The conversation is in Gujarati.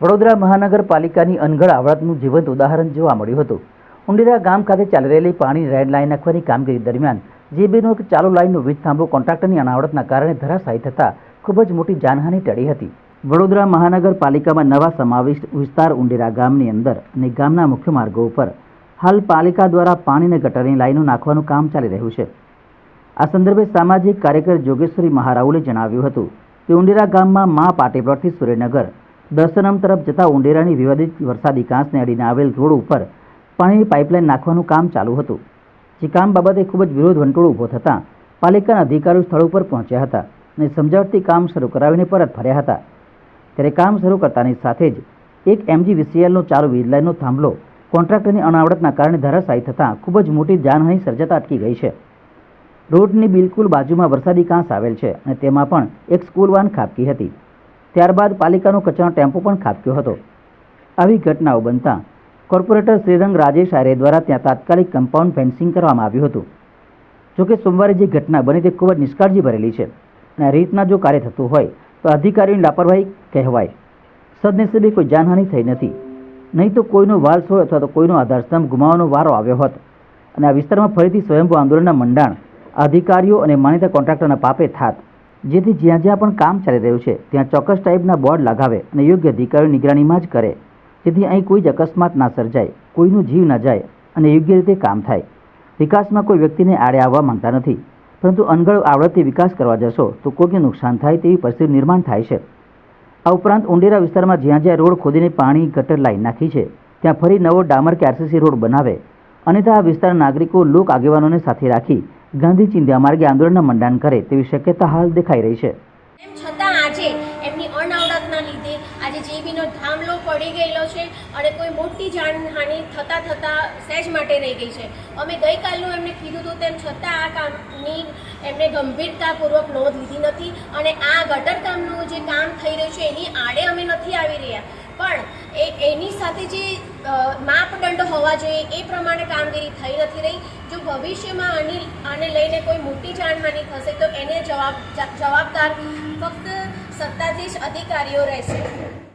વડોદરા મહાનગરપાલિકાની અનગઢ આવડતનું જીવંત ઉદાહરણ જોવા મળ્યું હતું. ઉંડેરા ગામ ખાતે ચાલી રહેલી પાણી રેડ લાઇન નાખવાની કામગીરી દરમિયાન જીબીનો એક ચાલુ લાઇનનો વીજ થાંભલો કોન્ટ્રાક્ટરની અનાવડતના કારણે ધરાશાયી થતાં ખૂબ જ મોટી જાનહાની ટળી હતી. વડોદરા મહાનગરપાલિકામાં નવા સમાવિષ્ટ વિસ્તાર ઉંડેરા ગામની અંદર અને ગામના મુખ્ય માર્ગો ઉપર હાલ પાલિકા દ્વારા પાણી અને ગટરની લાઇનો નાખવાનું કામ ચાલી રહ્યું છે. આ સંદર્ભે સામાજિક કાર્યકર જોગેશ્વરી મહારાઉલે જણાવ્યું હતું કે ઉંડેરા ગામમાં મા પાટીપ્લોટથી સુરેનગર દર્શનમ તરફ જતા ઉંડેરાની વિવાદિત વરસાદી કાંસને અડીને આવેલ રોડ ઉપર પાણીની પાઇપલાઇન નાખવાનું કામ ચાલુ હતું. જે કામ બાબતે ખૂબ જ વિરોધ વંટોળ ઊભો થતાં પાલિકાના અધિકારીઓ સ્થળ ઉપર પહોંચ્યા હતા અને સમજાવટથી કામ શરૂ કરાવીને પરત ફર્યા હતા. ત્યારે કામ શરૂ કરતાની સાથે જ એક એમજી વીસીએલનો ચાલુ વીજ થાંભલો કોન્ટ્રાક્ટરની અનાવડતના કારણે ધરાશાયી થતાં ખૂબ જ મોટી જાનહાનિ સર્જાતા અટકી ગઈ છે. રોડની બિલકુલ બાજુમાં વરસાદી કાંસ આવેલ છે અને તેમાં પણ એક સ્કૂલ વાન ખાબકી હતી. ત્યારબાદ પાલિકાનો કચરાનો ટેમ્પો પણ ખાબક્યો હતો. આવી ઘટનાઓ બનતા કોર્પોરેટર શ્રીરંગ રાજેશ આર્ય દ્વારા ત્યાં તાત્કાલિક કમ્પાઉન્ડ ફેન્સિંગ કરવામાં આવ્યું હતું. જોકે સોમવારે જે ઘટના બની તે ખૂબ જ નિષ્કાળજી ભરેલી છે અને આ રીતના જો કાર્ય થતું હોય તો અધિકારીઓની લાપરવાહી કહેવાય. સદનસીબે કોઈ જાનહાનિ થઈ નથી. નહીં તો કોઈનો હોય અથવા તો કોઈનો આધારસ્તંભ ગુમાવવાનો વારો આવ્યો હોત અને આ વિસ્તારમાં ફરીથી સ્વયંભૂ આંદોલનના મંડાણ અધિકારીઓ અને માનીતા કોન્ટ્રાક્ટરના પાપે થાત. જેથી જ્યાં જ્યાં પણ કામ ચાલી રહ્યું છે, ત્યાં ચોક્કસ ટાઈપના બોર્ડ લગાવે અને યોગ્ય અધિકારીઓ નિગરાણીમાં જ કરે. જેથી અહીં કોઈ જ અકસ્માત ના સર્જાય, કોઈનું જીવ ન જાય અને યોગ્ય રીતે કામ થાય. વિકાસમાં કોઈ વ્યક્તિને આડે આવવા માંગતા નથી. પરંતુ અનગળ આવડતથી વિકાસ કરવા જશો, તો કોઈને નુકસાન થાય તેવી પરિસ્થિતિ નિર્માણ થાય છે. આ ઉપરાંત ઉંડેરા વિસ્તારમાં જ્યાં જ્યાં રોડ ખોદીને પાણી ગટર લાઈન નાખી છે, ત્યાં ફરી નવો ડામર કે આરસીસી રોડ બનાવે. અન્યથા આ વિસ્તારના નાગરિકો, લોક આગેવાનોને સાથે રાખી ગાંધી ચિંધ્યા માર્ગે આંદોલનના મંડાણ કરે તેવી શક્યતા હાલ દેખાઈ રહી છે. તેમ છતાં આજે એમની અનાવડતના લીધે આજે જેબીનો થાંભલો પડી ગયેલો છે અને કોઈ મોટી જાનહાનિ થતાં થતાં સહેજ માટે રહી ગઈ છે. અમે ગઈકાલનું એમને કીધું હતું તેમ છતાં આ કામની એમને ગંભીરતાપૂર્વક નોંધ લીધી નથી અને આ ગટર કામનું જે કામ થઈ રહ્યું છે એની આડે અમે નથી આવી રહ્યા. પણ સાથે જે માપદંડ હોવા જોઈએ, એ પ્રમાણે કામગીરી થઈ નથી રહી. જો ભવિષ્યમાં આની, આને લઈને કોઈ મોટી જાણવાની થશે, તો એને જવાબ, જવાબદાર ફક્ત સત્તાધીશ અધિકારીઓ રહેશે.